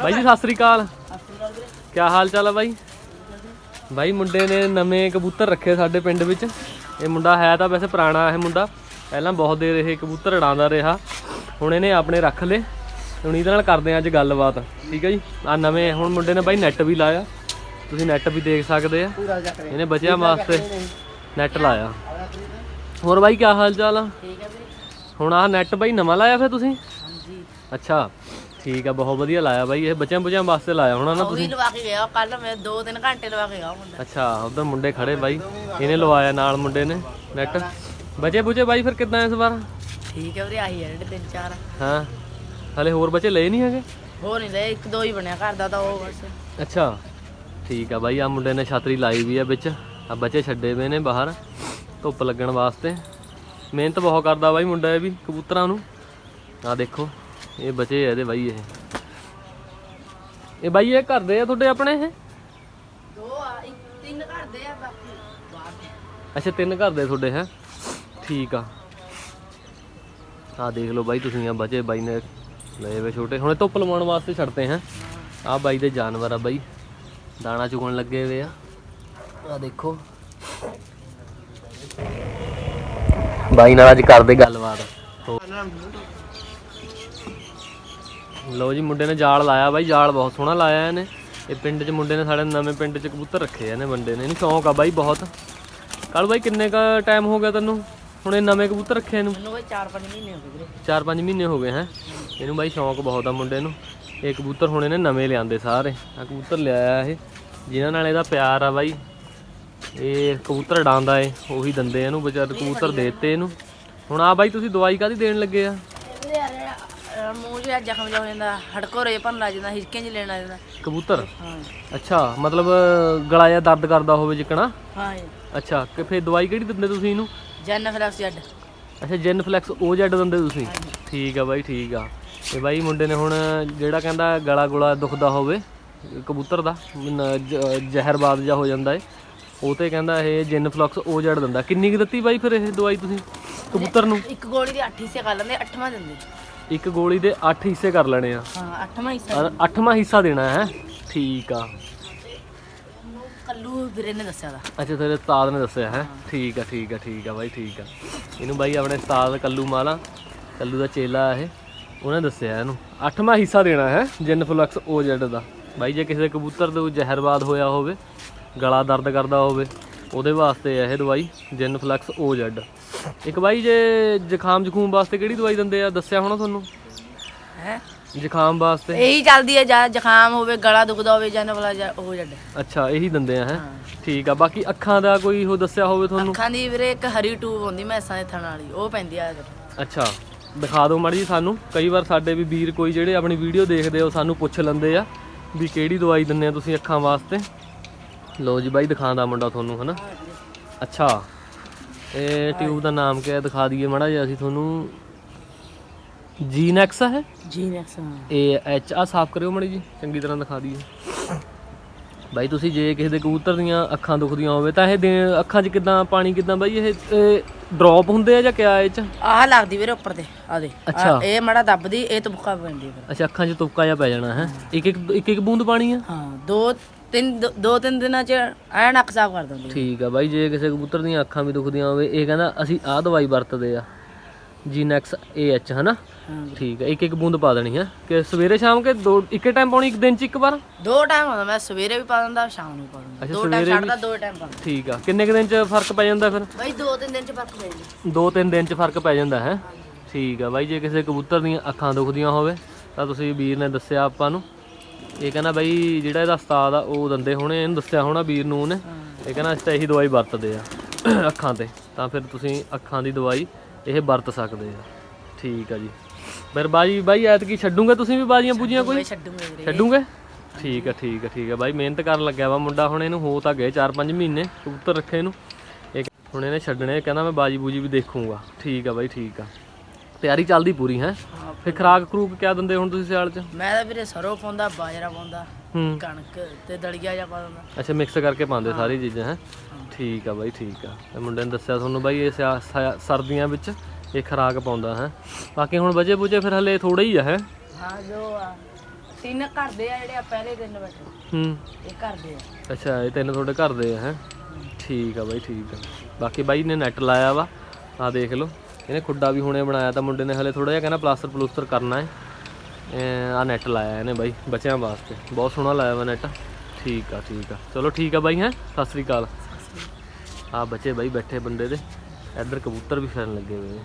ਬਾਈ ਜੀ ਸਤਿ ਸ੍ਰੀ ਅਕਾਲ। ਕੀ ਹਾਲ ਚਾਲ ਆ ਬਾਈ? ਬਾਈ ਮੁੰਡੇ ਨੇ ਨਵੇਂ ਕਬੂਤਰ ਰੱਖੇ ਸਾਡੇ ਪਿੰਡ ਵਿੱਚ। ਇਹ ਮੁੰਡਾ ਹੈ ਤਾਂ ਵੈਸੇ ਪੁਰਾਣਾ ਇਹ ਮੁੰਡਾ। ਪਹਿਲਾਂ ਬਹੁਤ ਦੇਰ ਇਹ ਕਬੂਤਰ ਉਡਾਉਂਦਾ ਰਿਹਾ। ਹੁਣ ਇਹਨੇ ਆਪਣੇ ਰੱਖ ਲਏ। ਹੁਣ ਇਹਦੇ ਨਾਲ ਕਰਦੇ ਆ ਅੱਜ ਗੱਲਬਾਤ। ਠੀਕ ਹੈ ਜੀ? ਆ ਨਵੇਂ ਹੁਣ ਮੁੰਡੇ ਨੇ ਬਾਈ ਨੈਟ ਵੀ ਲਾਇਆ। ਤੁਸੀਂ ਨੈਟ ਵੀ ਦੇਖ ਸਕਦੇ ਆ। ਇਹਨੇ ਬੱਚਿਆਂ ਵਾਸਤੇ ਨੈਟ ਲਾਇਆ। ਹੋਰ ਬਾਈ ਕੀ ਹਾਲ ਚਾਲ ਆ? ਹੈ ਹੁਣ ਆਹ ਨੈਟ ਬਾਈ ਨਵਾਂ ਲਾਇਆ ਫਿਰ ਤੁਸੀਂ? ਹਾਂਜੀ। ਅੱਛਾ। ਠੀਕ ਆ ਬਹੁਤ ਵਧੀਆ ਲਾਇਆ ਬਾਈ ਇਹ ਬੱਚਿਆਂ ਬੁੱਚਿਆਂ ਵਾਸਤੇ ਲਾਇਆ ਹੋਣਾ ਨਾ ਉਹ ਵੀ ਤੁਸੀਂ? ਲਵਾ ਕੇ ਗਿਆ ਕੱਲ ਮੈਂ 2-3 ਘੰਟੇ ਲਵਾ ਕੇ ਗਿਆ ਉਹ ਮੁੰਡਾ। ਅੱਛਾ ਉਧਰ ਮੁੰਡੇ ਖੜੇ ਬਾਈ ਇਹਨੇ ਲਵਾਇਆ ਨਾਲ ਮੁੰਡੇ ਨੇ ਨੈਟ। ਬੱਚੇ ਬੁੱਚੇ ਬਾਈ ਫਿਰ ਕਿੱਦਾਂ ਇਸ ਵਾਰ? ਠੀਕ ਹੈ ਵੀਰੇ ਆਹੀ ਹੈ ਜਿਹੜੇ ਤਿੰਨ ਚਾਰ। ਹਾਂ ਹਲੇ ਹੋਰ ਬੱਚੇ ਲਏ ਨਹੀਂ ਹੈਗੇ? ਹੋ ਨਹੀਂ ਲੈ ਇੱਕ ਦੋ ਹੀ ਬਣਿਆ ਘਰ ਦਾ ਤਾਂ ਉਹ ਬਸ। ਅੱਛਾ ਠੀਕ ਆ ਬਾਈ ਆ ਮੁੰਡੇ ਨੇ ਛਤਰੀ ਲਾਈ ਵੀ ਆ ਵਿੱਚ। ਆ ਬੱਚੇ ਛੱਡੇ ਵੇ ਨੇ ਬਾਹਰ ਧੁੱਪ ਲੱਗਣ ਵਾਸਤੇ। ਮਿਹਨਤ ਬਹੁਤ ਕਰਦਾ ਬਾਈ ਮੁੰਡਾ ਇਹ ਵੀ ਕਬੂਤਰਾਂ ਨੂੰ। ਆ ਦੇਖੋ ਇਹ ਬੱਚੇ ਆ ਇਹਦੇ ਬਾਈ ਇਹ। ਇਹ ਬਾਈ ਇਹ ਕਰਦੇ ਆ ਤੁਹਾਡੇ ਆਪਣੇ ਇਹ? ਦੋ ਆ ਇੱਕ ਤਿੰਨ ਘਰ ਦੇ ਆ ਬਾਕੀ। ਬਾਹਰ ਦੇ। ਅੱਛਾ ਤਿੰਨ ਘਰ ਦੇ ਤੁਹਾਡੇ ਹੈ? ਠੀਕ ਆ। ਆ ਦੇਖ ਲਓ ਬਾਈ ਤੁਸੀਂ ਆ ਬਚੇ ਬਾਈ ਨੇ ਲਏ ਵੇ ਛੋਟੇ। ਹੁਣੇ ਧੁੱਪ ਲਵਾਉਣ ਵਾਸਤੇ ਛੱਡਤੇ ਹੈ? ਆ ਬਾਈ ਦੇ ਜਾਨਵਰ ਆ ਬਾਈ। ਦਾਣਾ ਚੁਗਣ ਲੱਗੇ ਵੇ ਆ। ਆ ਦੇਖੋ। ਬਾਈ ਨਾਲ ਅੱਜ ਕਰਦੇ ਗੱਲਬਾਤ। ਹੋ- ਲਓ ਜੀ ਮੁੰਡੇ ਨੇ ਜਾਲ ਲਾਇਆ ਬਾਈ ਜਾਲ ਬਹੁਤ ਸੋਹਣਾ ਲਾਇਆ ਇਹਨੇ। ਇਹ ਪਿੰਡ 'ਚ ਮੁੰਡੇ ਨੇ ਸਾਡੇ ਨਵੇਂ ਪਿੰਡ 'ਚ ਕਬੂਤਰ ਰੱਖੇ ਆ ਨੇ ਬੰਦੇ ਨੇ। ਇਹਨੂੰ ਸ਼ੌਂਕ ਆ ਬਾਈ ਬਹੁਤ। ਕੱਲ ਬਾਈ ਕਿੰਨੇ ਕ ਟਾਈਮ ਹੋ ਗਿਆ ਤੈਨੂੰ? ਹੁਣ ਇਹ ਨਵੇਂ ਕਬੂਤਰ ਰੱਖੇ ਨੂੰ ਮੈਨੂੰ ਕੋਈ 4-5 ਮਹੀਨੇ ਹੋ ਗਏ ਵੀਰੇ। 4-5 ਮਹੀਨੇ ਹੋ ਗਏ ਹੈ? ਇਹਨੂੰ ਬਾਈ ਸ਼ੌਂਕ ਬਹੁਤ ਆ ਮੁੰਡੇ ਨੂੰ। ਇਹ ਕਬੂਤਰ ਹੁਣ ਇਹਨੇ ਨਵੇਂ ਲਿਆਂਦੇ ਸਾਰੇ। ਆ ਕਬੂਤਰ ਲਿਆਇਆ ਇਹ ਜਿਨ੍ਹਾਂ ਨਾਲ ਇਹਦਾ ਪਿਆਰ ਆ ਬਾਈ। ਇਹ ਕਬੂਤਰ ਡਾਂਦਾ ਏ ਉਹੀ ਦੰਦੇ ਇਹਨੂੰ ਵਿਚਾਰ ਕਬੂਤਰ ਦਿੱਤੇ ਇਹਨੂੰ। ਹੁਣ ਆ ਬਾਈ ਤੁਸੀਂ ਦਵਾਈ ਕਾਦੀ ਦੇਣ ਲੱਗੇ ਆ? ਜਿਹਾ ਜ਼ਖਮ ਜਿਹਾ ਹੋ ਜਾਂਦਾ ਹੜਕੋ ਰੇ ਭੰਨ ਲੱਗ ਜਾਂਦਾ ਹਿਸਕੇ ਚ ਲੈਣਾ ਜਾਂਦਾ। ਕਬੂਤਰ? ਹਾਂ। ਅੱਛਾ ਮਤਲਬ ਗਲਾ ਜਾਂ ਦਰਦ ਕਰਦਾ ਹੋਵੇ ਜਿਕਣਾ? ਹਾਂ ਅੱਛਾ ਕਿ ਫੇਰ ਦਵਾਈ ਕਿਹੜੀ ਦਿੰਦੇ ਤੁਸੀਂ ਇਹਨੂੰ? ਜਨ ਫਲੈਕਸ ਜੱਡ। ਅੱਛਾ ਜੈਨ ਫਲੈਕਸ ਜੈਡ ਦਿੰਦੇ ਤੁਸੀਂ? ਠੀਕ ਆ ਬਾਈ ਠੀਕ ਆ। ਤੇ ਬਾਈ ਮੁੰਡੇ ਨੇ ਹੁਣ ਜਿਹੜਾ ਕਹਿੰਦਾ ਗਲਾ ਗੁਲਾ ਦੁਖਦਾ ਹੋਵੇ ਕਬੂਤਰ ਦਾ ਨ- ਜ- ਜ਼ਹਿਰਬਾਦ ਜਾ ਹੋ ਜਾਂਦਾ ਏ ਉਹ ਤੇ ਕਹਿੰਦਾ ਇਹ ਜੈਨ ਫਲੈਕਸ ਉਹ ਜੈਡ ਦਿੰਦਾ। ਕਿੰਨੀ ਕੁ ਦਿੱਤੀ ਬਾਈ ਫਿਰ ਇਹ ਦਵਾਈ ਤੁਸੀਂ ਕਬੂਤਰ ਨੂੰ? ਇੱਕ ਗੋਲੀ ਦੇ 8 ਹਿੱਸੇ ਕਰ ਲੈਂਦੇ 8ਵਾਂ ਦਿੰਦੇ। ਇੱਕ ਗੋਲੀ ਦੇ 8 ਹਿੱਸੇ ਕਰ ਲੈਣੇ ਆ। ਹਾਂ 8ਵਾਂ ਹਿੱਸਾ ਔਰ 8ਵਾਂ ਹਿੱਸਾ ਦੇਣਾ ਹੈ। ਠੀਕ ਆ। ਕੱਲੂ ਵੀਰੇ ਨੇ ਦੱਸਿਆ ਦਾ ਅੱਛਾ ਤੇਰੇ ਉਸਤਾਦ ਨੇ ਦੱਸਿਆ ਹੈ। ਠੀਕ ਆ ਠੀਕ ਆ ਠੀਕ ਆ ਬਾਈ ਠੀਕ ਆ। ਇਹਨੂੰ ਬਾਈ ਆਪਣੇ ਉਸਤਾਦ ਕੱਲੂ ਮਾਲਾ ਕੱਲੂ ਦਾ ਚੇਲਾ ਇਹ। ਉਹਨੇ ਦੱਸਿਆ ਇਹਨੂੰ। ਅੱਠਵਾਂ ਹਿੱਸਾ ਦੇਣਾ ਹੈ ਜਿੰਨ ਫਲਕਸ ਓ ਜੈਡ ਦਾ। ਬਾਈ ਜੇ ਕਿਸੇ ਕਬੂਤਰ ਦੇ ਜ਼ਹਿਰਬਾਦ ਹੋਇਆ ਹੋਵੇ ਗਲਾ ਦਰਦ ਕਰਦਾ ਹੋਵੇ ਉਹਦੇ ਵਾਸਤੇ ਇਹ ਦਵਾਈ ਜਿੰਨ ਫਲਕਸ ਓ ਜੈਡ ਇੱਕ ਬਾਈ ਜੇ ਜ਼ੁਕਾਮ ਜ਼ਖੂਮ ਵਾਸਤੇ ਕਿਹੜੀ ਦਵਾਈ ਦਿੰਦੇ ਆ? ਦੱਸਿਆ ਹੋਣਾ ਤੁਹਾਨੂੰ? ਹੈ? ਜ਼ੁਕਾਮ ਵਾਸਤੇ। ਇਹੀ ਚੱਲਦੀ ਹੈ ਜਾਂ ਜ਼ੁਕਾਮ ਹੋਵੇ ਗਲਾ ਦੁਖਦਾ ਹੋਵੇ ਜਾਂ ਉਹ ਜੱਡ ਅੱਛਾ ਇਹੀ ਦਿੰਦੇ ਆ ਹੈ? ਠੀਕ ਆ ਬਾਕੀ ਅੱਖਾਂ ਦਾ ਕੋਈ ਉਹ ਦੱਸਿਆ ਹੋਵੇ ਤੁਹਾਨੂੰ? ਅੱਖਾਂ ਦੀ ਵੀਰੇ ਇੱਕ ਹਰੀ ਟੂਬ ਹੁੰਦੀ ਮੈਸਾਂ ਦੇ ਥਣ ਵਾਲੀ ਉਹ ਪੈਂਦੀ ਆ ਅੱਛਾ ਦਿਖਾ ਦਿਓ ਮਾੜੀ ਸਾਨੂੰ। ਕਈ ਵਾਰ ਸਾਡੇ ਵੀ ਵੀਰ ਕੋਈ ਜਿਹੜੇ ਆਪਣੀ ਵੀਡੀਓ ਦੇਖਦੇ ਹੋ ਸਾਨੂੰ ਪੁੱਛ ਲੈਂਦੇ ਆ ਵੀ ਕਿਹੜੀ ਦਵਾਈ ਦਿੰਦੇ ਆ ਤੁਸੀਂ ਅੱਖਾਂ ਵਾਸਤੇ। ਲੋ ਜੀ ਬਾਈ ਦਿਖਾਉਂਦਾ ਮੁੰਡਾ ਤੁਹਾਨੂੰ ਹਨਾ? ਅੱਛਾ। ਇਹ ਟਿਊਬ ਦਾ ਨਾਮ ਕੀ ਹੈ? ਦਿਖਾ ਦਈਏ ਮਾੜਾ ਜਿਹਾ ਅਸੀਂ ਤੁਹਾਨੂੰ। ਜੀਨੈਕਸ ਹੈ ਜੀ ਨੈਕਸ ਏ ਐਚ ਆ ਸਾਫ਼ ਕਰਿਓ ਮਾੜੀ ਜੀ ਚੰਗੀ ਤਰ੍ਹਾਂ ਦਿਖਾ ਦਈਏ। ਬਾਈ ਤੁਸੀਂ ਜੇ ਕਿਸੇ ਦੇ ਕਬੂਤਰ ਦੀਆਂ ਅੱਖਾਂ ਦੁਖਦੀਆਂ ਹੋਵੇ ਤਾਂ ਇਹ ਅੱਖਾਂ 'ਚ ਕਿਦਾਂ ਪਾਣੀ ਕਿਦਾਂ ਬਾਈ? ਇਹ ਡ੍ਰੌਪ ਹੁੰਦੇ ਆ ਜਾਂ ਕਿਆ ਇਹ 'ਚ? ਆਹ ਲੱਗਦੀ ਵੀਰੇ ਉੱਪਰ ਤੇ ਆ ਦੇ ਅੱਛਾ। ਇਹ ਮੜਾ ਦੱਬਦੀ ਇਹ ਤੁਪਕਾ ਪੈਂਦੀ ਅੱਛਾ ਅੱਖਾਂ 'ਚ ਤੁਪਕਾ ਜਿਹਾ ਪੈ ਜਾਣਾ ਹੈ? ਇੱਕ ਇੱਕ ਇੱਕ ਇੱਕ ਬੂੰਦ ਪਾਣੀ ਆ? ਹਾਂ ਦੋ ਤਿੰਨ ਦੋ- ਦੋ ਤਿੰਨ ਦਿਨਾਂ ਚ ਐਨ ਅੱਖ ਸਾਫ਼ ਕਰ ਦਿੰਦੀ ਠੀਕ ਆ ਬਾਈ ਜੇ ਕਿਸੇ ਕਬੂਤਰ ਦੀਆਂ ਅੱਖਾਂ ਵੀ ਦੁਖਦੀਆਂ ਹੋਵੇ ਇਹ ਕਹਿੰਦਾ ਅਸੀਂ ਆਹ ਦਵਾਈ ਵਰਤਦੇ ਆ ਜੀਨੈਕਸ ਏਐਚ ਹਨਾ? ਹਾਂ ਠੀਕ ਆ ਇੱਕ ਇੱਕ ਬੂੰਦ ਪਾ ਦੇਣੀ ਹੈ ਕਿ ਸਵੇਰੇ ਸ਼ਾਮ ਕੇ ਦੋ ਇੱਕੇ ਟਾਈਮ ਪਾਉਣੀ ਇੱਕ ਦਿਨ 'ਚ ਇੱਕ ਵਾਰ? ਦੋ ਟਾਈਮ ਹੁੰਦਾ ਮੈਂ ਸਵੇਰੇ ਵੀ ਪਾ ਦਿੰਦਾ ਸ਼ਾਮ ਨੂੰ ਵੀ ਪਾ ਦਿੰਦਾ। ਅੱਛਾ, ਦੋ ਟਾਈਮ ਸਵੇਰੇ ਛੱਡਦਾ ਦੋ ਟਾਈਮ ਪਾ ਦਿੰਦਾ। ਠੀਕ ਆ ਕਿੰਨੇ ਕੁ ਦਿਨ 'ਚ ਫ਼ਰਕ ਪੈ ਜਾਂਦਾ ਫਿਰ? ਬਾਈ ਦੋ ਤਿੰਨ ਦਿਨ ਚ ਫ਼ਰਕ ਪੈ ਜਾਂਦਾ। ਦੋ ਤਿੰਨ ਦਿਨ 'ਚ ਫ਼ਰਕ ਪੈ ਜਾਂਦਾ ਹੈ? ਠੀਕ ਆ ਬਾਈ ਜੇ ਕਿਸੇ ਕਬੂਤਰ ਦੀਆਂ ਅੱਖਾਂ ਦੁਖਦੀਆਂ ਹੋਵੇ ਤਾਂ ਤੁਸੀਂ ਵੀਰ ਨੇ ਦੱਸਿਆ ਆਪਾਂ ਨੂੰ। ਇਹ ਕਹਿੰਦਾ ਬਾਈ ਜਿਹੜਾ ਇਹਦਾ ਉਸਤਾਦ ਆ ਉਹ ਦੰਦੇ ਹੋਣੇ ਇਹਨੂੰ ਦੱਸਿਆ ਹੋਣਾ ਵੀਰ ਨੂੰ ਉਹਨੇ। ਇਹ ਕਹਿੰਦਾ ਅਸੀਂ ਤਾਂ ਇਹੀ ਦਵਾਈ ਵਰਤਦੇ ਆ ਅੱਖਾਂ ਤੇ। ਤਾਂ ਫਿਰ ਤੁਸੀਂ ਅੱਖਾਂ ਦੀ ਦਵਾਈ ਇਹ ਵਰਤ ਸਕਦੇ ਆ। ਠੀਕ ਆ ਜੀ। ਫਿਰ ਬਾਜੀ ਬਾਈ ਐਤਕੀ ਛੱਡੂਗੇ ਤੁਸੀਂ ਵੀ ਬਾਜੀਆਂ ਬੂਜੀਆਂ ਕੋਈ? ਛੱਡੂਗੇ ਵੀਰੇ। ਛੱਡੂਗੇ? ਠੀਕ ਆ ਠੀਕ ਆ ਠੀਕ ਆ। ਬਾਈ ਮਿਹਨਤ ਕਰਨ ਲੱਗਿਆ ਵਾ ਮੁੰਡਾ ਹੁਣ ਇਹਨੂੰ ਹੋ ਤਾਂ ਗਏ 4-5 ਮਹੀਨੇ ਕਬੂਤਰ ਰੱਖੇ ਇਹਨੂੰ ਇਹ ਹੁਣ ਇਹਨੇ ਛੱਡਣੇ ਕਹਿੰਦਾ ਮੈਂ ਬਾਜੀ ਬੂਜੀ ਵੀ ਦੇਖੂੰਗਾ। ਠੀਕ ਆ ਬਾਈ ਠੀਕ ਆ। ਤਿਆਰੀ ਚੱਲਦੀ ਪੂਰੀ ਹਾਂ। ਫਿਰ ਖਰਾਕ ਖਰੂਕ ਕਿਆ ਦਿੰਦੇ ਹੁਣ ਤੁਸੀਂ ਸਿਆਲ ਚ? ਮੈਂ ਤਾਂ ਵੀਰੇ ਸਰੋਂ ਪਾਉਂਦਾ ਬਾਜਰਾ ਪਾਉਂਦਾ ਹੂੰ। ਕਣਕ ਤੇ ਦਲੀਆ ਜਾਂ ਪਾ ਦਿੰਦਾ। ਅੱਛਾ ਮਿਕਸ ਕਰਕੇ ਪਾਉਂਦੇ ਸਾਰੀ ਚੀਜ਼ਾਂ ਹੈ? ਠੀਕ ਆ ਬਾਈ ਠੀਕ ਆ। ਤੇ ਮੁੰਡੇ ਨੇ ਦੱਸਿਆ ਤੁਹਾਨੂੰ ਬਾਈ ਇਹ ਸਿਆ- ਸਿਆ- ਸਰਦੀਆਂ ਵਿੱਚ ਇਹ ਖਰਾਕ ਪਾਉਂਦਾ ਹੈ? ਬਾਕੀ ਹੁਣ ਵਜੇ ਬੁਜੇ ਫਿਰ ਹਲੇ ਥੋੜਾ ਹੀ ਆ ਹੈ? ਹਾਂ ਜੋ ਆ। ਤਿੰਨ ਘਰ ਦੇ ਆ ਜਿਹੜੇ ਆ ਪਹਿਲੇ ਦਿਨ ਬੈਠੇ ਹੂੰ। ਇਹ ਘਰ ਦੇ ਆ। ਅੱਛਾ ਇਹ ਤਿੰਨ ਤੁਹਾਡੇ ਘਰ ਦੇ ਆ ਹੈ? ਠੀਕ ਆ ਬਾਈ ਠੀਕ ਆ। ਬਾਕੀ ਬਾਈ ਨੇ ਨੈਟ ਲਾਇਆ ਵਾ। ਆ ਦੇਖ ਲਓ। ਇਹਨੇ ਖੁੱਡਾ ਵੀ ਹੁਣੇ ਬਣਾਇਆ ਤਾਂ ਮੁੰਡੇ ਨੇ ਹਲੇ ਥੋੜਾ ਜਿਹਾ ਕਹਿੰਦਾ ਪਲਾਸਟਰ ਪਲੂਸਟਰ ਕਰਨਾ ਹੈ। ਆ ਨੈਟ ਲਾਇਆ ਇਹਨੇ ਬਾਈ ਬੱਚਿਆਂ ਵਾਸਤੇ। ਬਹੁਤ ਸੋਹਣਾ ਲਾਇਆ ਵਾ ਨੈਟ। ਠੀਕ ਆ ਠੀਕ ਆ। ਚਲੋ ਠੀਕ ਆ ਬਾਈ ਹੈ? ਸਤਿ ਸ੍ਰੀ ਅਕਾਲ। ਆ ਬੱਚੇ ਬਾਈ ਬੈਠੇ ਬੰਦੇ ਦੇ। ਇੱਧਰ ਕਬੂਤਰ ਵੀ ਫਿਰਨ ਲੱਗੇ ਹੋਏ ਨੇ।